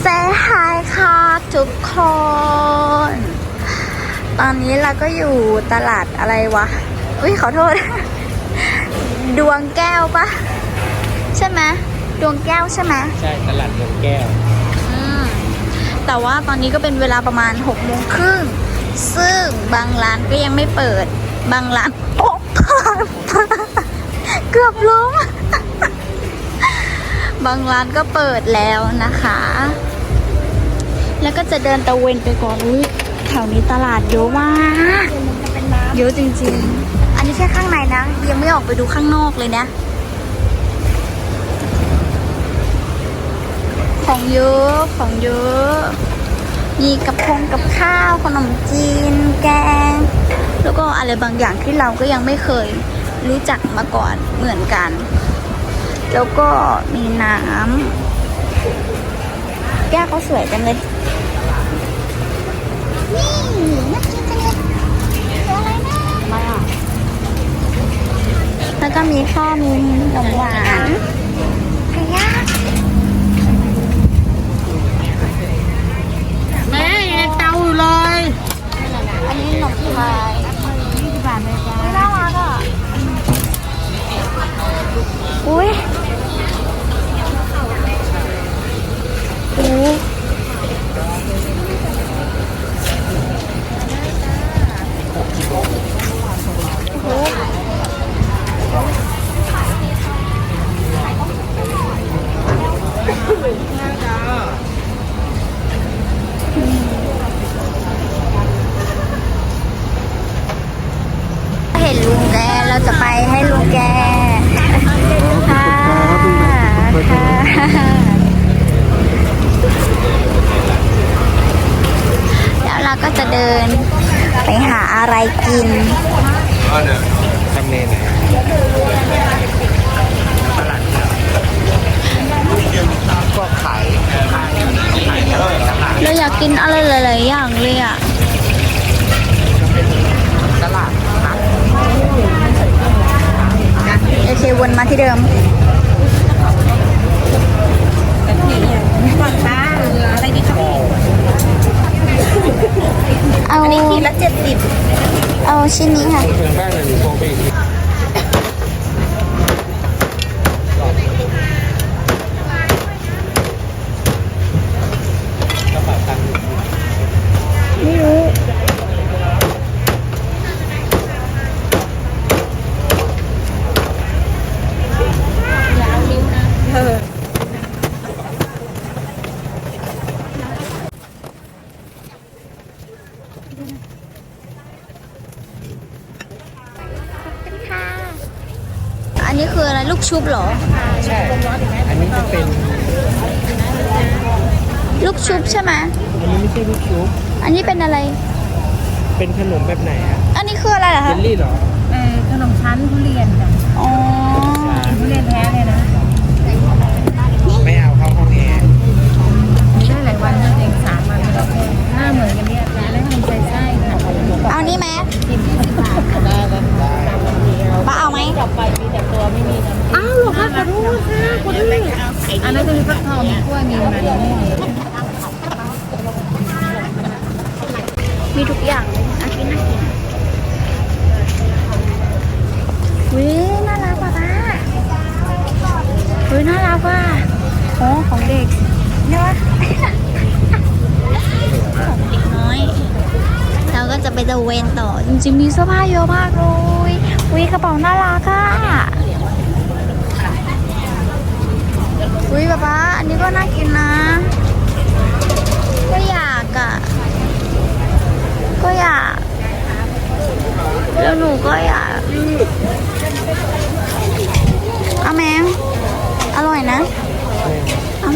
เซฮายค่ะทุกคน ตอนนี้เราก็อยู่ตลาดอะไรวะ อุ้ยขอโทษ ดวงแก้วปะใช่ไหมดวงแก้วใช่ไหมใช่ตลาดดวงแก้ว อืม แต่ว่าตอนนี้ก็เป็นเวลาประมาณ6กโมงครึ่งซึ่งบางร้านก็ยังไม่เปิด บางร้านโอ๊ะเกือบล้ม บางร้านก็เปิดแล้วนะคะ แล้วก็จะเดินตะเวนไปก่อนอุ้ยแถวนี้ตลาดเยอะมากเยอะจริงๆ อันนี้แค่ข้างในนะ ยังไม่ออกไปดูข้างนอกเลยนะ ของเยอะของเยอะ มีกับพงกับข้าวขนมจีน แกง แล้วก็อะไรบางอย่างที่เราก็ยังไม่เคยรู้จักมาก่อนเหมือนกัน แล้วก็มีน้ำแก้วเขาสวยจังเลย นี่น่ากินจังเลยตัวอะไรนะมาแล้วก็มีข้าวมีขนมหวานไก่ย่า จะไปให้ลุงแกค่ะแล้วเราก็จะเดินไปหาอะไรกินทำเนไหนตลาดก็ขายขายขายเท่าไรเราอยากกินอะไรหลายๆอย่างเลยอะ ตลาดนัด โอ เควนมาที่เดิม อะไรดีครับ เอา อันนี้ขีดละเจ็ดสิบ เอาชิ้นนี้ค่ะ เมืองบ้านเลยหรือโกไปอีกที กระเป๋าตังค์ ไม่รู้ อั นนี้คืออะไรลูกชุบเหรอ ใช่ อันนี้จะเป็น ลูกชุบใช่ไหมอันนี้ไม่ใช่ลูกชุบ อันนี้เป็นอะไร เป็นขนมแบบไหนอะอันนี้คืออะไรเหรอเยคะลลี่เหรอ เออขนมชั้นทุเรียนจ้ะ อ๋อ ทุเรียนแท้เลยนะ ไม่เอาเข้าห้องแอร์ มีได้หลายวันก็เองสามวันก็แค่หน้าเหมือนกันเนี่ยจ้ะแล้วขนมใส่ไส้ค่ะ เอานี่ไหม สิบยี่สิบบาทได้แล้ว ได้ ป้าเอาไหม ต่อไปมีแต่ตัวไม่มีน้ำอ้าวเหรอคะขอโทษค่ะขอโทษ อันนั้นคือฟักทองมีกล้วยมีมันมีทุกอย่างเลยอากินน่ากินวิน่ารักป่ะป้าวิน่ารักว่ะโอ้ของเด็กเนี่วะของเด็กน้อย เราก็จะไปตะเวนต่อจริงๆมีเสื้อผ้าเยอะมากเลยวิกระเป๋าน่ารักอะ วิป๊าป๊าอันนี้ก็น่ากินนะ ก็อยากอะ ก็อยาก แล้วหนูก็อยากเอาแมงอร่อยนะเอ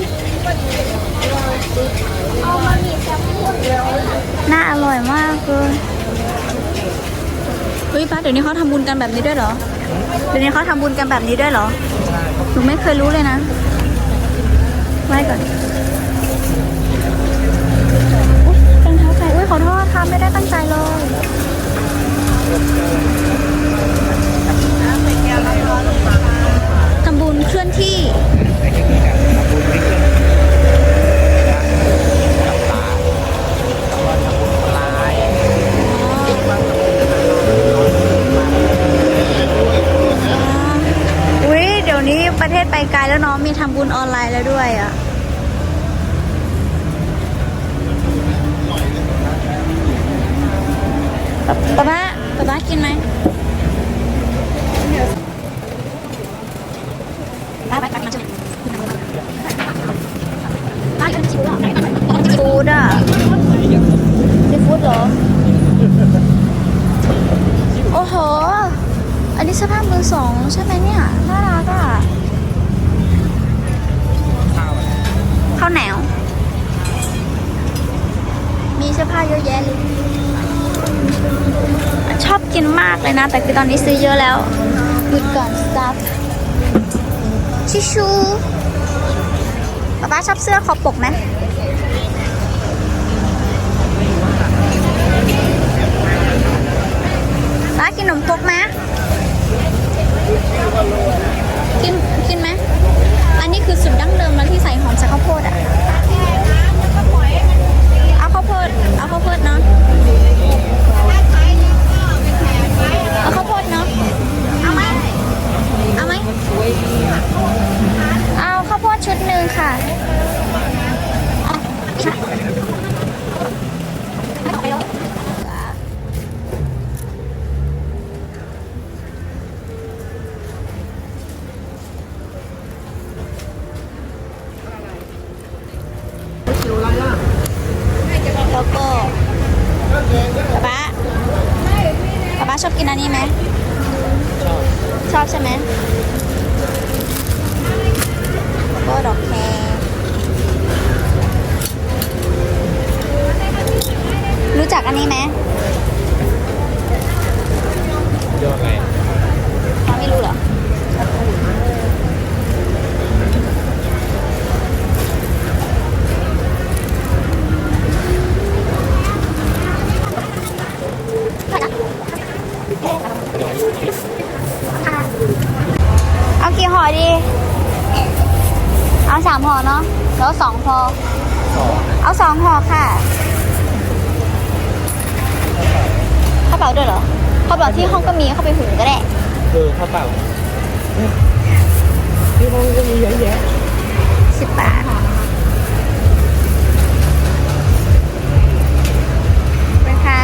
น่าอร่อยมากเลยเฮ้ยป้าเดี๋ยวนี้เขาทำบุญกันแบบนี้ด้วยเหรอ เดี๋ยวนี้เขาทำบุญกันแบบนี้ด้วยเหรอ หนูไม่เคยรู้เลยนะ ไหว้ก่อนเป็นเท้าใครอุ้ยขอโทษค่ะ ไม่ได้ตั้งใจเลยทำบุญเคลื่อนไอ้ที่นี่กับบุญไม่เกิน กินไหมป๊าป๊าป๊ามาช่วยป๊านซีฟู้ดเหรอฟูดอะซีฟูดเหรอ โอ้โห อันนี้เสื้อผ้ามือสองใช่ไหมเนี่ย น่ารักอะข้าวอะไรข้าแนวมีเสื้อผ้าเยอะแยะเลย ชอบกินมากเลยนะ แต่คือตอนนี้ซื้อเยอะแล้วหยุดก่อน stop ชิชูป๊าป้าชอบเสื้อคอปกไหมป๊ากินขนมครกไหม แล้วแล้วก็ป๊าป๊าป๊าป๊าชอบกินอันนี้ไหมชอบใช่ไหม เอาสามห่อเนาะแล้วสองพอสองเอาสองห่อค่ะข้าวเปล่าด้วยเหรอข้าวเปล่าที่ห้องก็มีเข้าไปหุงก็ได้เออข้าวเปล่าที่ห้องก็มีเยอะแยะสิบบาทไปค่ะ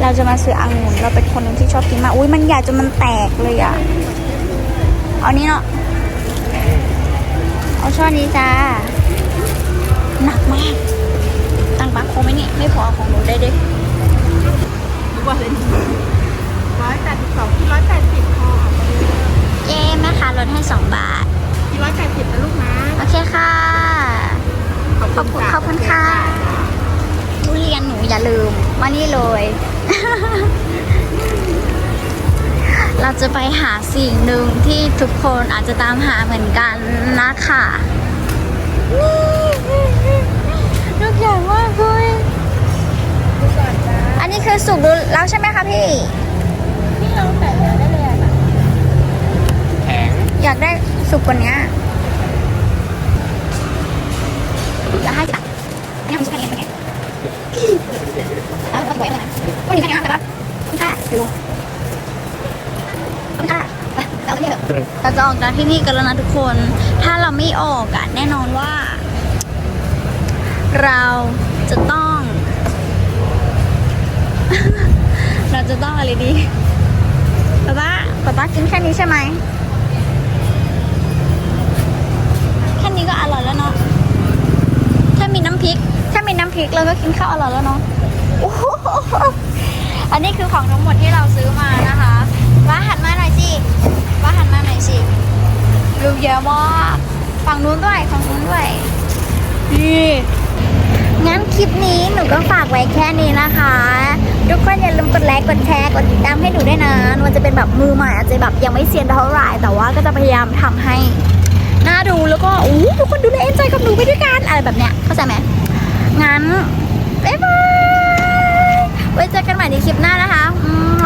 เราจะมาซื้อองุ่นเราเป็นคนหนึ่งที่ชอบกินมาก อุ้ยมันใหญ่จนมันแตกเลยอะ เอานี้เนาะ เอาช่อนี้จ้า หนักมาก เราจะไปหาสิ่งหนึ่งที่ทุกคนอาจจะตามหาเหมือนกันนะคะนี่ลูกใหญ่มากเลยอันนี้คือสุกดูแล้วใช่ไหมคะพี่ นี่เราแต่เนื้อได้เลยอะแข็งอยากได้สุกกว่านี้ จะออกจากที่นี่กันแล้วนะทุกคน ถ้าเราไม่ออกอะแน่นอนว่า เราจะต้อง เราจะต้องอะไรดีป๊าป๊าป๊าป๊ากินแค่นี้ใช่ไหมแค่นี้ก็อร่อยแล้วเนาะถ้ามีน้ำพริก ถ้ามีน้ำพริกเราก็กินข้าวอร่อยแล้วเนาะอันนี้คือของทั้งหมดที่เราซื้อมานะคะ ว้าหันมาหน่อยสิว้าหันมาหน่อยสิลูกเยอะมากฝั่งนู้นด้วยฝั่งนู้นด้วยนี่งั้นคลิปนี้หนูก็ฝากไว้แค่นี้นะคะ ทุกคนอย่าลืมกดไลค์กดแชร์กดติดตามให้หนูด้วยนะมันจะเป็นแบบมือใหม่อาจจะแบบยังไม่เซียนเท่าไหร่แต่ว่าก็จะพยายามทำให้น่าดูแล้วก็อู้ทุกคนดูแลเอ็นจอยกับหนูไปด้วยกันอะไรแบบเนี้ยเข้าใจไหมงั้นบ๊ายบายไว้เจอกันใหม่ในคลิปหน้านะคะอืม